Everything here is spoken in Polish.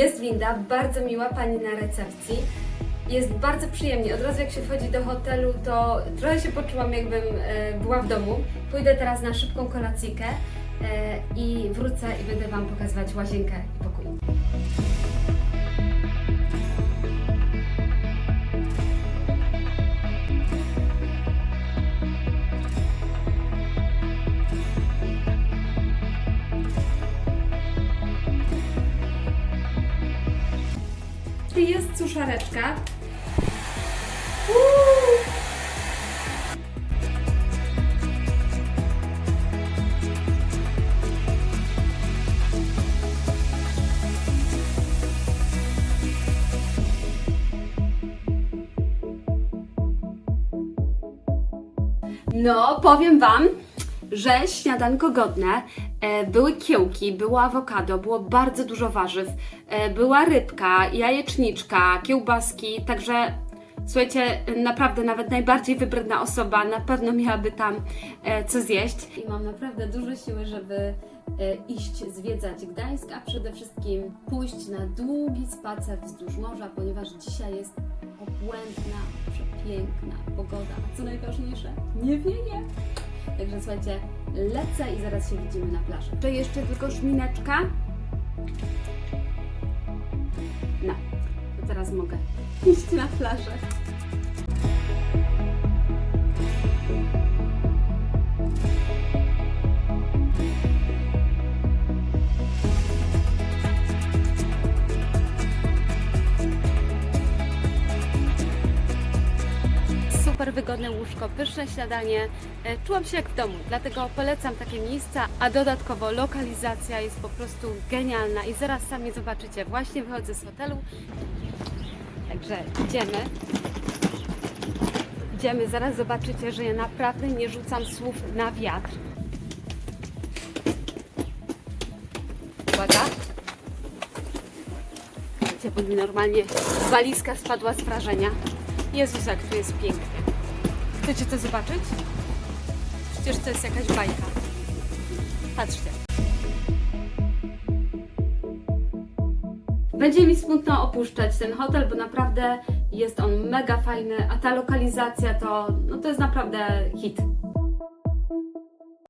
Jest winda, bardzo miła pani na recepcji. Jest bardzo przyjemnie. Od razu jak się wchodzi do hotelu, to trochę się poczułam, jakbym e, była w domu. Pójdę teraz na szybką kolacyjkę e, i wrócę i będę Wam pokazywać łazienkę i pokój. Jest suszareczka. No, powiem Wam, że śniadanko godne. E, były kiełki, było awokado, było bardzo dużo warzyw, e, była rybka, jajeczniczka, kiełbaski, także słuchajcie, naprawdę nawet najbardziej wybredna osoba na pewno miałaby tam e, co zjeść. I mam naprawdę dużo siły, żeby iść zwiedzać Gdańsk, a przede wszystkim pójść na długi spacer wzdłuż morza, ponieważ dzisiaj jest obłędna, przepiękna pogoda, a co najważniejsze, nie wieje. Także słuchajcie, lecę i zaraz się widzimy na plaży. To jeszcze tylko szmineczka. No, to teraz mogę iść na plażę. Wygodne łóżko, pyszne śniadanie. E, Czułam się jak w domu, dlatego polecam takie miejsca, a dodatkowo lokalizacja jest po prostu genialna i zaraz sami zobaczycie. Właśnie wychodzę z hotelu, także idziemy. Idziemy, zaraz zobaczycie, że ja naprawdę nie rzucam słów na wiatr. Uwaga. Wiecie, bo mi normalnie walizka spadła z wrażenia. Jezus, jak tu jest pięknie. Chcecie to zobaczyć? Przecież to jest jakaś bajka. Patrzcie. Będzie mi smutno opuszczać ten hotel, bo naprawdę jest on mega fajny, a ta lokalizacja to, no to jest naprawdę hit.